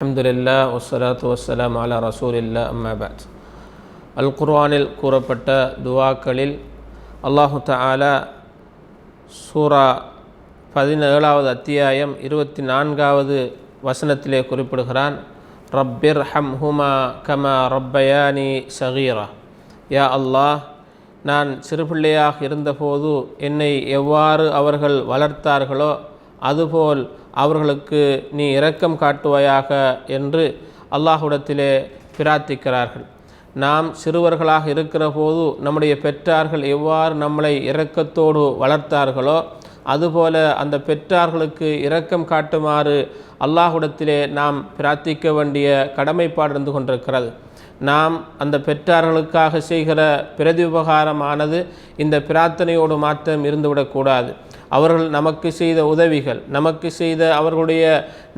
அஹமதுல்லா வஸ்ஸலாத்து வசலாம் அலா ரசூலில்லா அம்மாபாத் அல் குர்ஆனில் கூறப்பட்ட துவாக்களில் அல்லாஹு தஆலா சூரா பதினேழாவது அத்தியாயம் இருபத்தி நான்காவது வசனத்திலே குறிப்பிடுகிறான். ரப்பிர் ஹம் ஹுமா கமா ரப்பயானி சகீரா. யா அல்லாஹ் நான் சிறுபிள்ளையாக இருந்தபோது என்னை எவ்வாறு அவர்கள் வளர்த்தார்களோ அதுபோல் அவர்களுக்கு நீ இரக்கம் காட்டுவாயாக என்று அல்லாஹுடத்திலே பிரார்த்திக்கிறார்கள். நாம் சிறுவர்களாக இருக்கிற போது நம்முடைய பெற்றார்கள் எவ்வாறு நம்மளை இரக்கத்தோடு வளர்த்தார்களோ அதுபோல அந்த பெற்றார்களுக்கு இரக்கம் காட்டுமாறு அல்லாஹுடத்திலே நாம் பிரார்த்திக்க வேண்டிய கடமைப்பாடு இருந்து கொண்டிருக்கிறது. நாம் அந்த பெற்றார்களுக்காக செய்கிற பிரதி உபகாரமானது இந்த பிரார்த்தனையோடு மாத்திரம் இருந்துவிடக்கூடாது அவர்கள் நமக்கு செய்த உதவிகள் நமக்கு செய்த அவர்களுடைய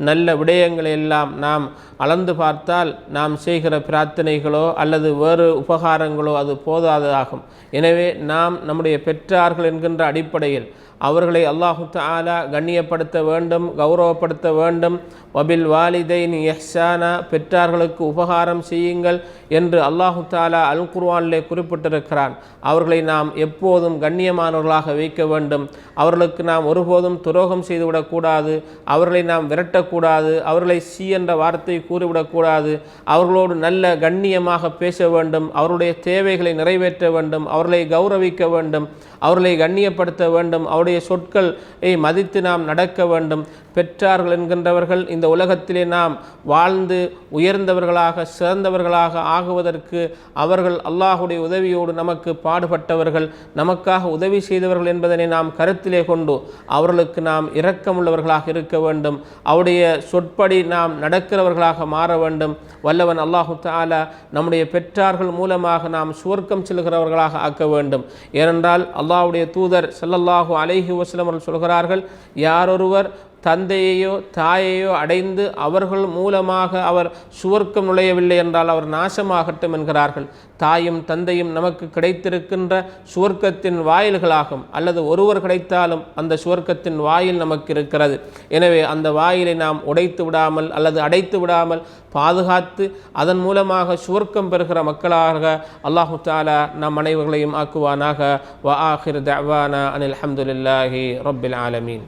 நல்ல விடயங்களை எல்லாம் நாம் அளந்து பார்த்தால் நாம் செய்கிற பிரார்த்தனைகளோ அல்லது வேறு உபகாரங்களோ அது போதாததாகும் எனவே நாம் நம்முடைய பெற்றார்கள் என்கின்ற அடிப்படையில் அவர்களை அல்லாஹு தாலா கண்ணியப்படுத்த வேண்டும் கௌரவப்படுத்த வேண்டும். வபில் வாலிதைன் எஹ்சானா பெற்றார்களுக்கு உபகாரம் செய்யுங்கள். என்று அல்லாஹு தாலா அல் குர்வானிலே குறிப்பிட்டிருக்கிறான். அவர்களை நாம் எப்போதும் கண்ணியமானவர்களாக வைக்க வேண்டும். அவர்களுக்கு நாம் ஒருபோதும் துரோகம் செய்துவிடக்கூடாது அவர்களை நாம் விரட்டக்கூடாது அவர்களை சி என்ற வார்த்தை கூறிவிடக்கூடாது அவர்களோடு நல்ல கண்ணியமாக பேச வேண்டும். அவருடைய தேவைகளை நிறைவேற்ற வேண்டும். அவர்களை கௌரவிக்க வேண்டும். அவர்களை கண்ணியப்படுத்த வேண்டும். அவருடைய சொற்களை மதித்து நாம் நடக்க வேண்டும். பெற்றார்கள் என்கின்றவர்கள் இந்த உலகத்திலே நாம் வாழ்ந்து உயர்ந்தவர்களாக சிறந்தவர்களாக ஆகுவதற்கு அவர்கள் அல்லாஹுடைய உதவியோடு நமக்கு பாடுபட்டவர்கள் நமக்காக உதவி செய்தவர்கள் என்பதனை நாம் கருத்திலே கொண்டு அவர்களுக்கு நாம் இரக்கமுள்ளவர்களாக இருக்க வேண்டும். அவருடைய சொற்படி நாம் நடக்கிறவர்களாக மாற வேண்டும். வல்லவன் அல்லாஹு தாலா நம்முடைய பெற்றார்கள் மூலமாக நாம் சுவர்க்கம் செல்கிறவர்களாக ஆக்க வேண்டும். ஏனென்றால் அல்லாஹுடைய தூதர் செல்லல்லாஹு அலைஹி வசலம் அவர்கள் சொல்கிறார்கள் யாரொருவர் தந்தையையோ தாயையோ அடைந்து அவர்கள் மூலமாக அவர் சுவர்க்கம் நுழையவில்லை என்றால் அவர் நாசமாகட்டும் என்கிறார்கள். தாயும் தந்தையும் நமக்கு கிடைத்திருக்கின்ற சுவர்க்கத்தின் வாயில்களாகும். அல்லது ஒருவர் கிடைத்தாலும் அந்த சுவர்க்கத்தின் வாயில் நமக்கு இருக்கிறது. எனவே அந்த வாயிலை நாம் உடைத்து விடாமல் அல்லது அடைத்து விடாமல் பாதுகாத்து அதன் மூலமாக சுவர்க்கம் பெறுகிற மக்களாக அல்லாஹு தாலா நம் அனைவர்களையும் ஆக்குவானாக. வ ஆஹிர் தவானா அனில் அஹமதுல்லாஹி ரப்பில் ஆலமீன்.